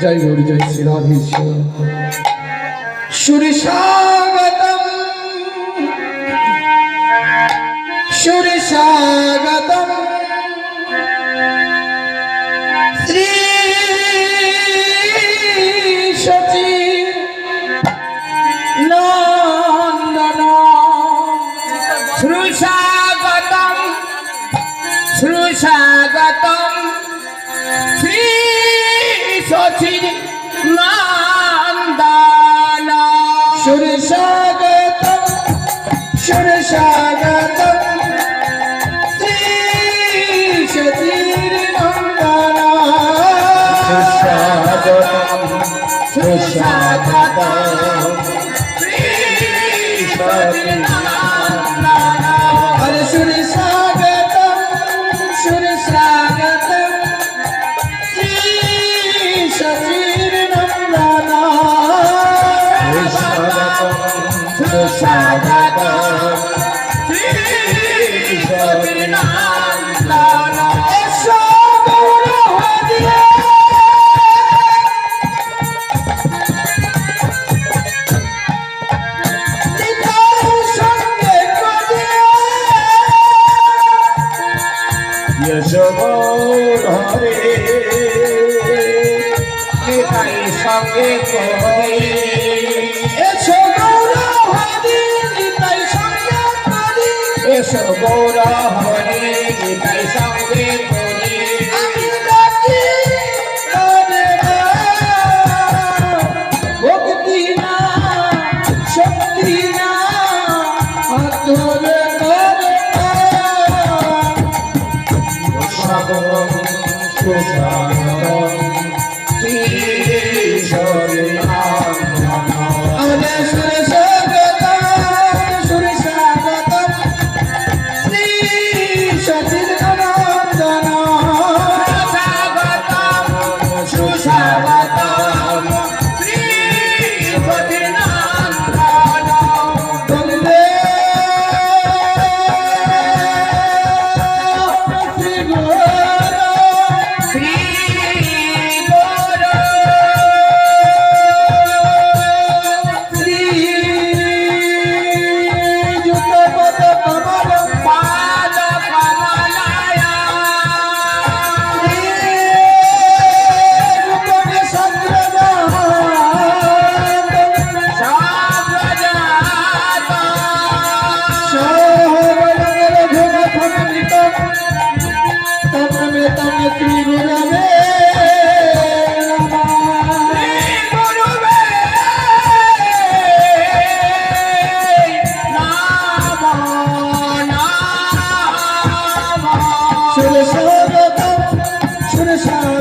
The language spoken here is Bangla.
জয় গৌর জয় শ্রী রাধেশ্বর সুরসাগতম সুরসাগতম শ্রী সচি নন্দন। সুরসাগতম সুরসাগতম শ্রী গাছের মান্দালা সুরসাগত সুরসাগত সুরসাগত সুরসাগত এসো গৌরা হরে গীতাই সঙ্গে করি আমি ডাকি তবে ভক্তি না শক্তি না আদর করে সব সুসা Shalom.